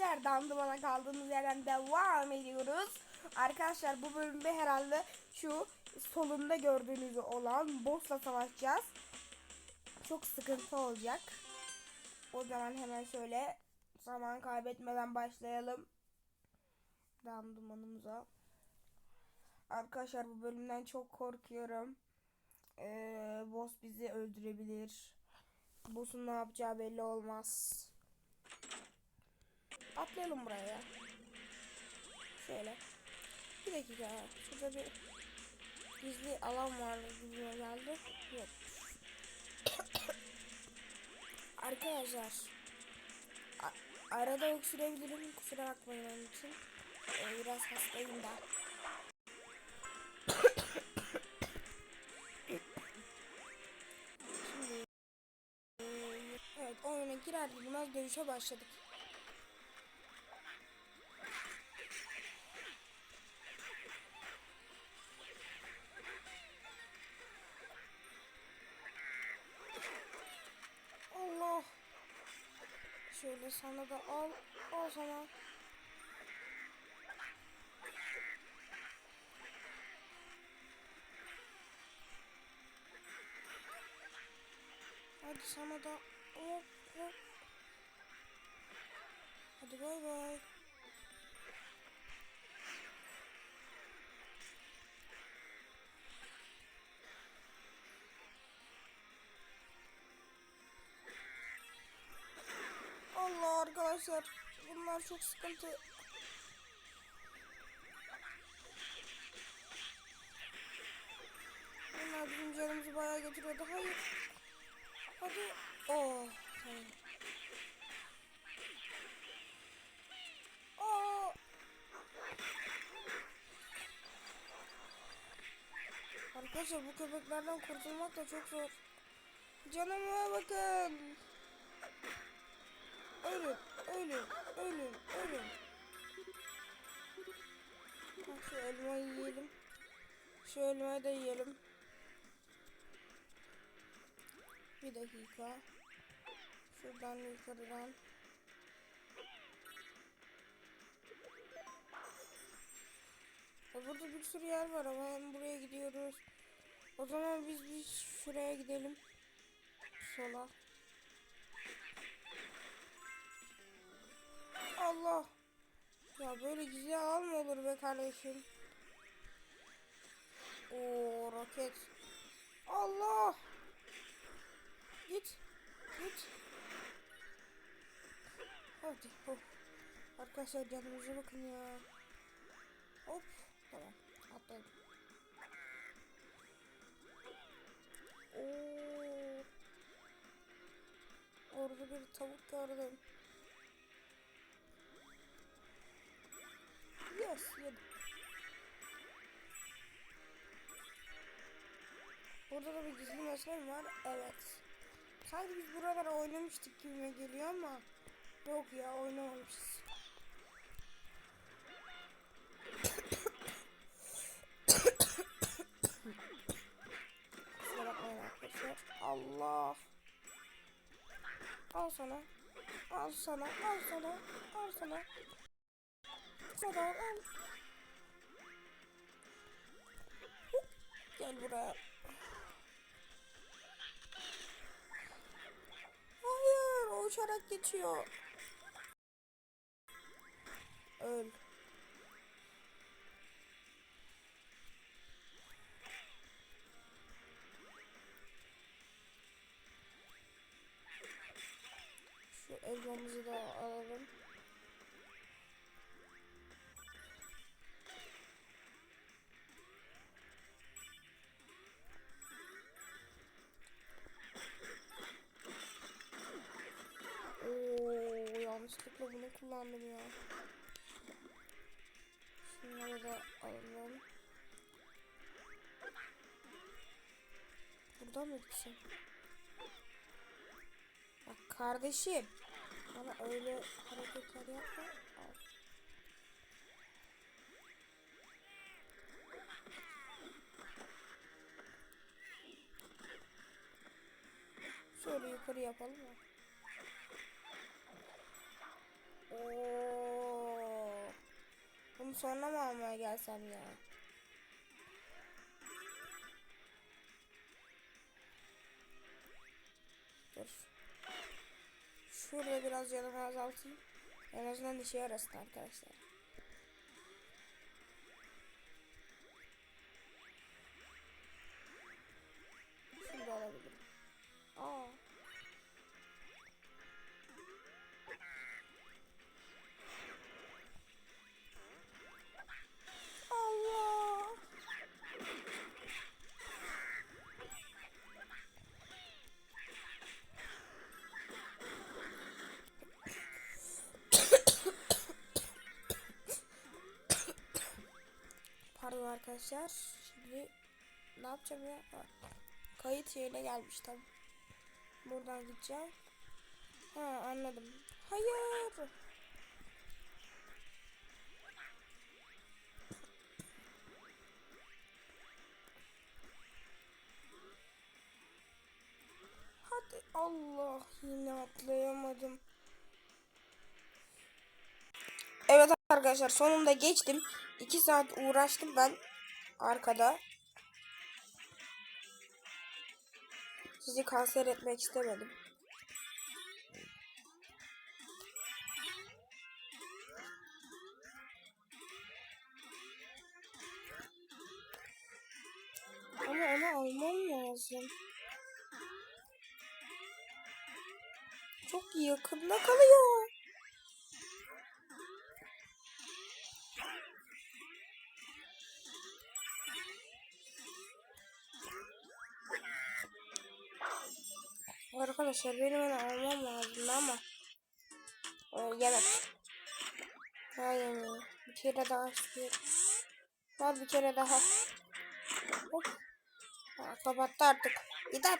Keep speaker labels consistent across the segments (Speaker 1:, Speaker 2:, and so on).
Speaker 1: arkadaşlar dandımana kaldığımız yerden devam ediyoruz. Arkadaşlar bu bölümde herhalde şu solunda gördüğünüz olan boss'la savaşacağız. Çok sıkıntı olacak. O zaman hemen şöyle zaman kaybetmeden başlayalım. Dandımanımıza. Arkadaşlar bu bölümden çok korkuyorum. Ee, boss bizi öldürebilir. Boss'un ne yapacağı belli olmaz. Atlayalım buraya. Şöyle. Bir dakika. Şurada bir gizli alan var gibi geldi. Yok. Arkadaşlar. arada öksürebilirim. Kusura bakmayın onun için. Ee, biraz hastayım da. Evet oyuna girer girmez dövüşe başladık. Şöyle sana da al. Al sana. Hadi sana da hop hop. Hadi bay bay. Arkadaşlar bunlar çok sıkıntı. Bunlar bizim canımızı bayağı götürüyordu. Hayır. Hadi. Oh. Tamam. Aa! Arkadaşlar bu köpeklerden kurtulmak da çok zor. Canıma bakın. Ölün, ölün, ölün, ölün. Bak şu elmayı yiyelim. Şu elmayı da yiyelim. Bir dakika. Şuradan yukarıdan. Burada bir sürü yer var ama hem buraya gidiyoruz. O zaman biz biz şuraya gidelim. Sola. Allah. Ya böyle gizli alan olur be kardeşim? Oo roket. Allah. Git. Git. Hadi. Hop. Arkadaşlar canımıza bakın ya. Hop. Tamam. Atladım. Oo. Orada bir tavuk gördüm. Burada da bir gizli mesele var. Evet. Sanki biz buralara oynamıştık gibime geliyor ama yok ya oynamamışız. Allah. Al sana. Al sana. Al sana. Al sana. Sana al. Gel buraya. Uçarak geçiyor. Öl. Burada mı gitsin? Bak kardeşim. Bana öyle hareketler yapma. Al. Şöyle yukarı yapalım mı? Oo, sonra mı almaya gelsem ya? Şurada biraz canımı azaltayım. En azından işe yarasın arkadaşlar. Arkadaşlar. Şimdi ne yapacağım ya? Ha, Kayıt yerine gelmiş tam. Buradan gideceğim. Ha anladım. Hayır. Hadi Allah yine atlayamadım. Evet arkadaşlar sonunda geçtim. 2 saat uğraştım ben arkada. Sizi kanser etmek istemedim. Ama onu almam lazım. Çok yakında kalıyor. Arkadaşlar benim onu almam lazım ama e, yemek. Hayır. Bir kere daha istiyorum. Var bir kere daha. Hop. Ha, kapattı artık. Gider.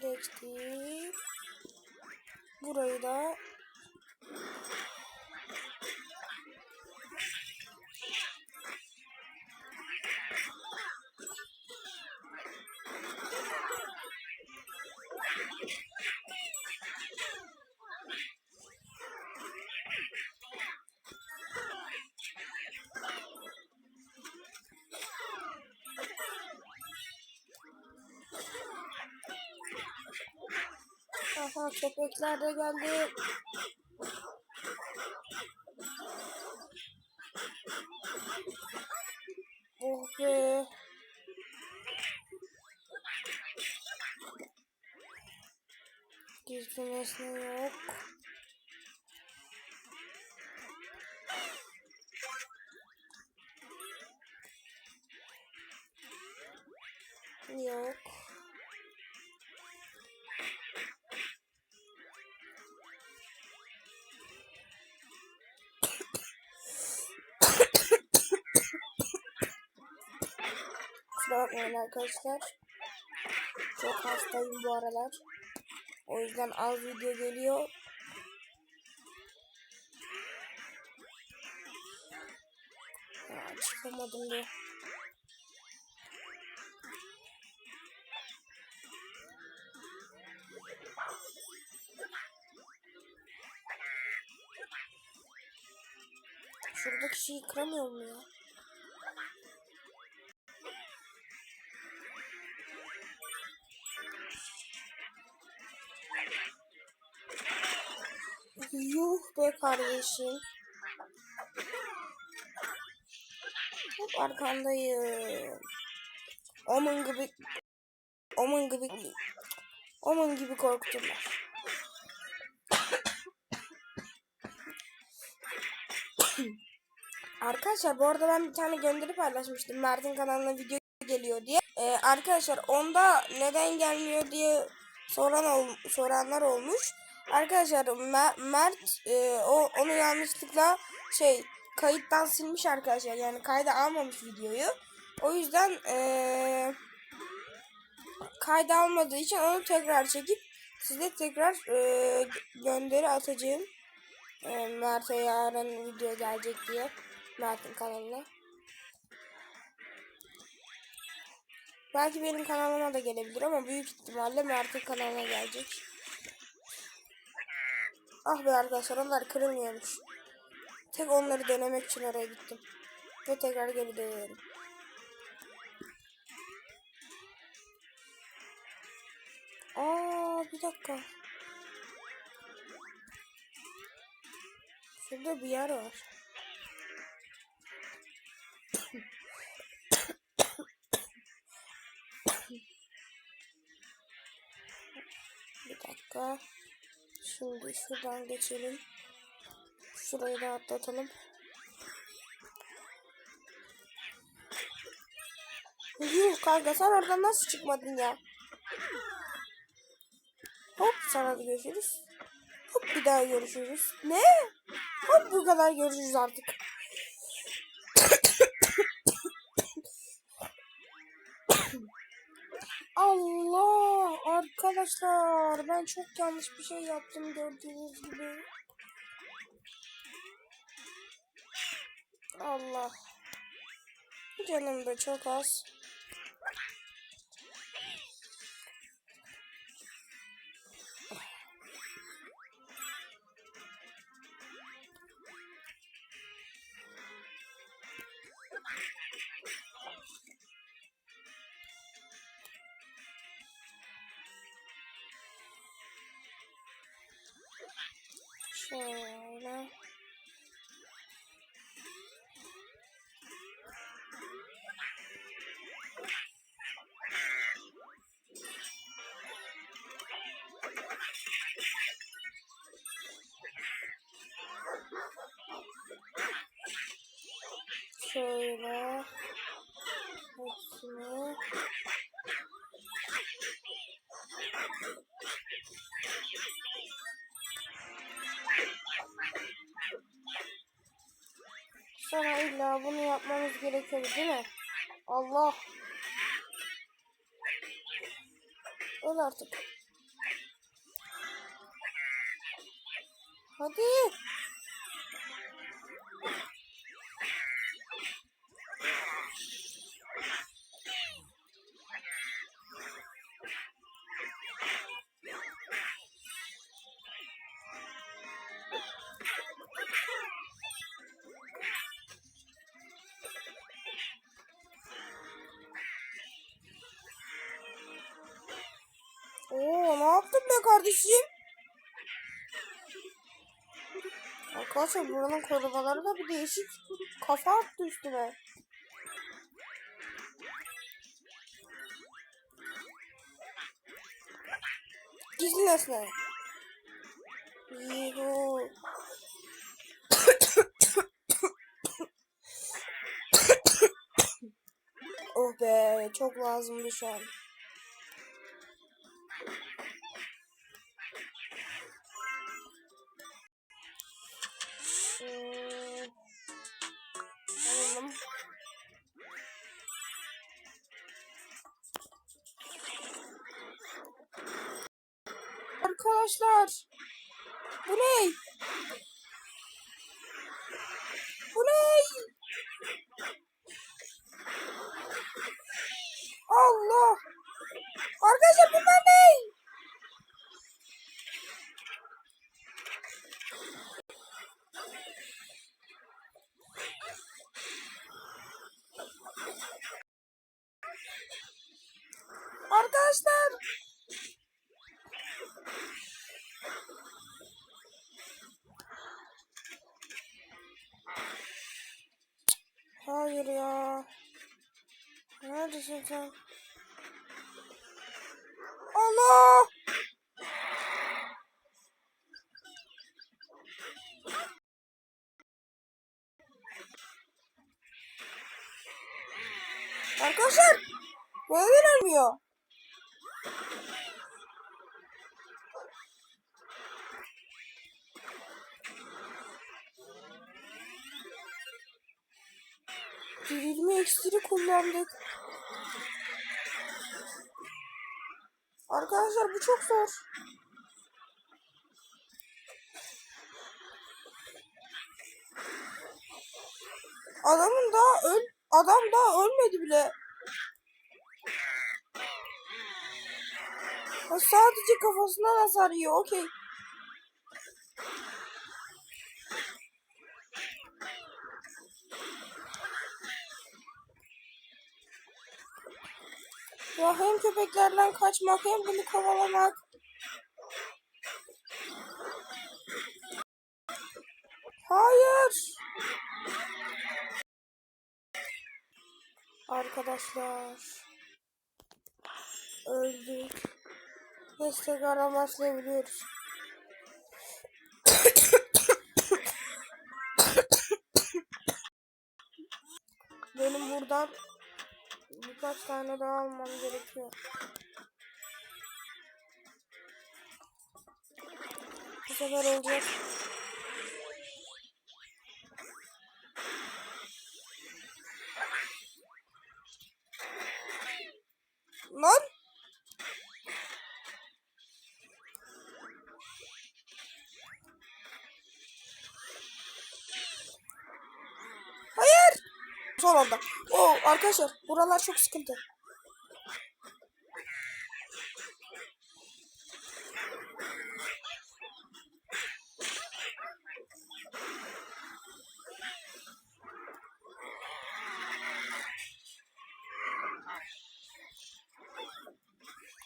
Speaker 1: Geçtik. Burayı da Aha köpekler de geldi. Oh be. Nesne yok. Yok. Arkadaşlar. Çok hastayım bu aralar. O yüzden az video geliyor. Ya, çıkamadım da. Şuradaki şeyi kıramıyor mu ya? Yuh be kardeşim. Hop arkandayım. Omun gibi Omun gibi Omun gibi korkuturlar. Arkadaşlar bu arada ben bir tane gönderi paylaşmıştım. Mert'in kanalına video geliyor diye. Ee, arkadaşlar onda neden gelmiyor diye soran ol, soranlar olmuş. Arkadaşlar Mer- Mert e, o onu yanlışlıkla şey kayıttan silmiş arkadaşlar. Yani kayda almamış videoyu. O yüzden e, kayda almadığı için onu tekrar çekip size tekrar e, gönderi atacağım. E, Mert'e yarın video gelecek diye. Mert'in kanalına. Belki benim kanalıma da gelebilir ama büyük ihtimalle Mert'in kanalına gelecek. Ah be arkadaşlar onlar kırılmıyormuş. Tek onları denemek için oraya gittim. Ve tekrar geri dönüyorum. Aa bir dakika. Şurada bir yer var. Bir dakika. Şimdi şuradan geçelim. Şurayı da atlatalım. Yuh kanka sen oradan nasıl çıkmadın ya? Hop sana da görüşürüz. Hop bir daha görüşürüz. Ne? Hop bu kadar görüşürüz artık. Arkadaşlar ben çok yanlış bir şey yaptım gördüğünüz gibi. Allah. Canım da çok az. İlla bunu yapmamız gerekiyor değil mi? Allah. Öl artık. Hadi. Kardeşim? Arkadaşlar buranın korumaları da bir değişik. Kafa attı üstüme. Gizli nesne. Yuhu. oh be çok lazımdı şu an. Arkadaşlar bu çok zor. Adamın daha öl adam daha ölmedi bile. O sadece kafasından hasar yiyor. Okey. Ya hem köpeklerden kaçmak hem bunu kovalamak. Hayır. Arkadaşlar. Öldük. Neyse tekrar başlayabiliyoruz. Benim buradan birkaç tane daha almam gerekiyor. Bu sefer olacak. Lan! Hayır! Son anda. Oo arkadaşlar buralar çok sıkıntı.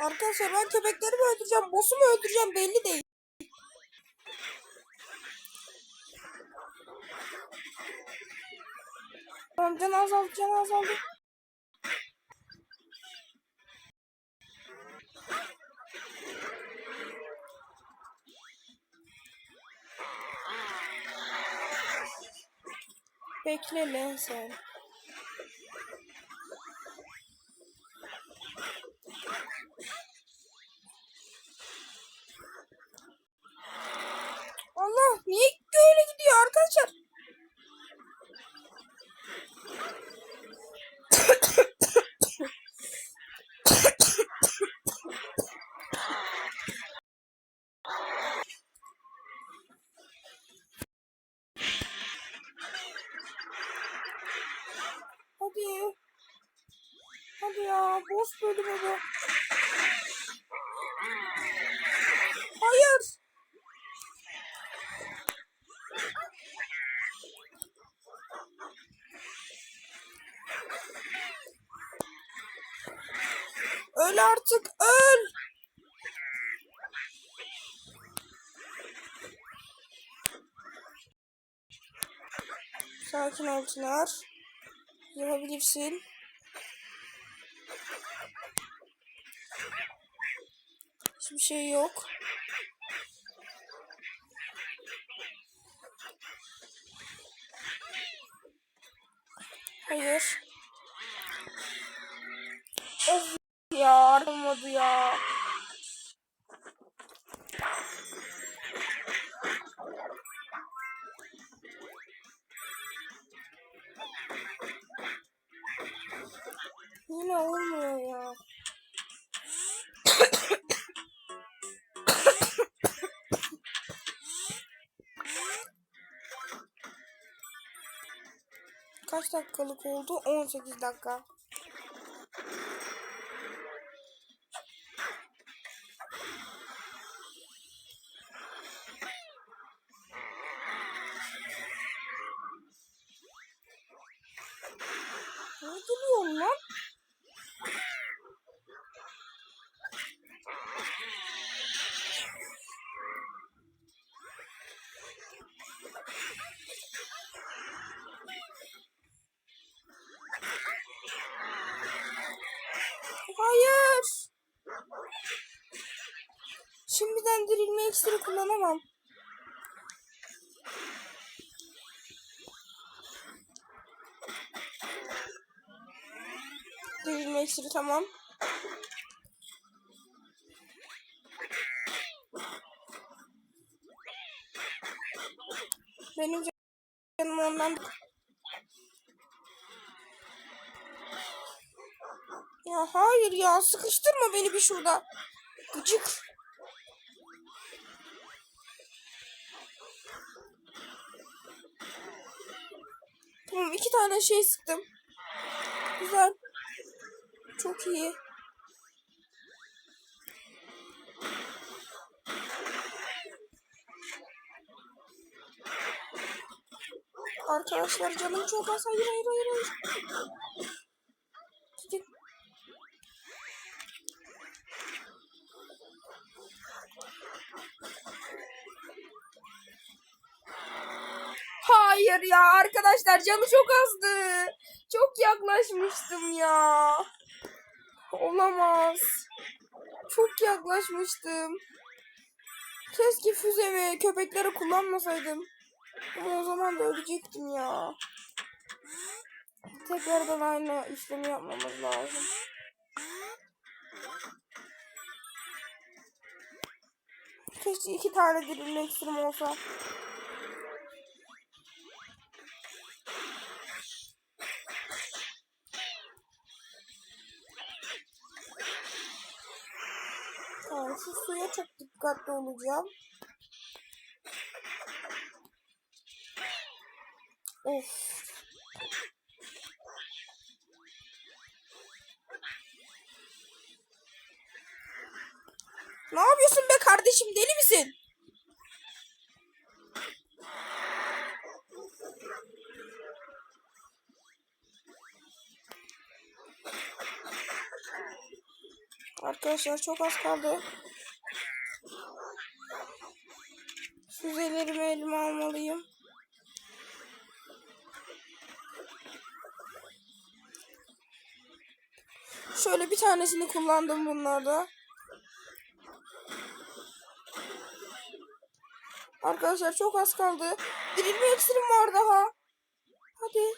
Speaker 1: Arkadaşlar ben köpekleri mi öldüreceğim, boss'u mu öldüreceğim belli değil. Tamam can azaldı, can azaldı. Bekle lan sen. Allah niye böyle gidiyor arkadaşlar? Hadi. Hadi ya boş bölümü bu. Hayır. Öl artık öl. Sakin ol Çınar. Yapabilirsin. Hiçbir şey yok. Hayır. Of ya olmadı ya. Kaç dakikalık oldu? 18 dakika. Ne duruyorsun lan? Hayır. Şimdiden dirilme iksiri kullanamam. Dirilme iksiri tamam. Benim canım ondan... Ya hayır ya sıkıştırma beni bir şurada. Gıcık. Tamam iki tane şey sıktım. Güzel çok iyi. Arkadaşlar canım çok az. Hayır hayır hayır. hayır. Hayır ya arkadaşlar canı çok azdı. Çok yaklaşmıştım ya. Olamaz. Çok yaklaşmıştım. Keşke füzemi köpekleri kullanmasaydım. Ama o zaman da ölecektim ya. Tekrardan aynı işlemi yapmamız lazım. Keşke iki tane dirilme ekstrim olsa. Şu suya çok dikkatli olacağım. Of. Ne yapıyorsun be kardeşim deli misin? Arkadaşlar çok az kaldı. Füzelerimi elime almalıyım. Şöyle bir tanesini kullandım bunlarda. Arkadaşlar çok az kaldı. Dirilme ekstrim var daha. Hadi.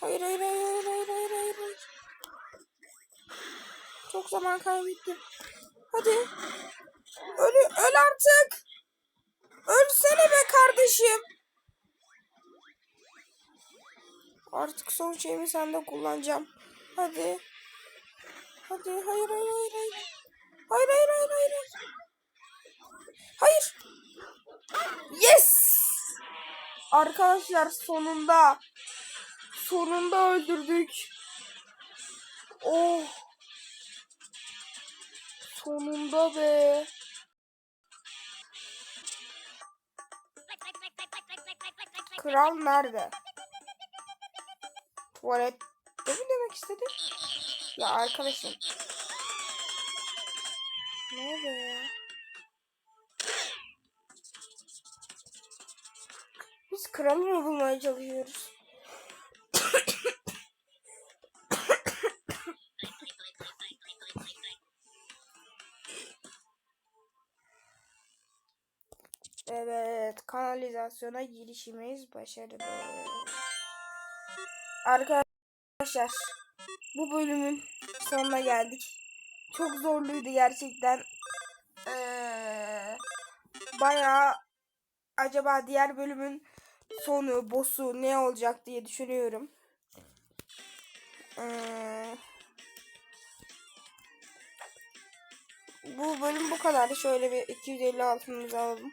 Speaker 1: Hayır hayır hayır hayır hayır. hayır. Çok zaman kaybettim. Hadi. Öl, öl artık. Ölsene be kardeşim. Artık son şeyimi sende kullanacağım. Hadi. Hadi hayır hayır hayır hayır. Hayır hayır hayır hayır. Hayır. Yes. Arkadaşlar sonunda. Sonunda öldürdük. Oh. Sonunda be. Kral nerede? Tuvalette mi demek istedi? Ya arkadaşım. Nerede ya? Biz kralı mı bulmaya çalışıyoruz? Evet, kanalizasyona girişimiz başarılı. Arkadaşlar, bu bölümün sonuna geldik. Çok zorluydu gerçekten. Ee, bayağı acaba diğer bölümün sonu, boss'u ne olacak diye düşünüyorum. Ee, bu bölüm bu kadar. Şöyle bir 250 altınımızı alalım.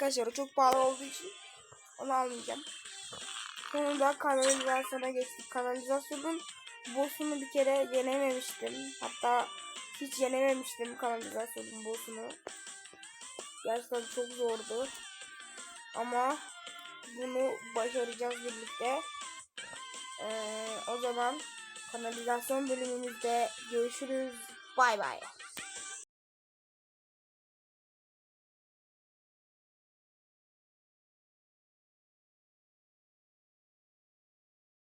Speaker 1: Arkadaşlar o çok pahalı olduğu için onu almayacağım. Sonunda kanalizasyona geçtik. Kanalizasyonun boss'unu bir kere yenememiştim. Hatta hiç yenememiştim kanalizasyonun boss'unu. Gerçekten çok zordu. Ama bunu başaracağız birlikte. Ee, o zaman kanalizasyon bölümümüzde görüşürüz. Bay bay.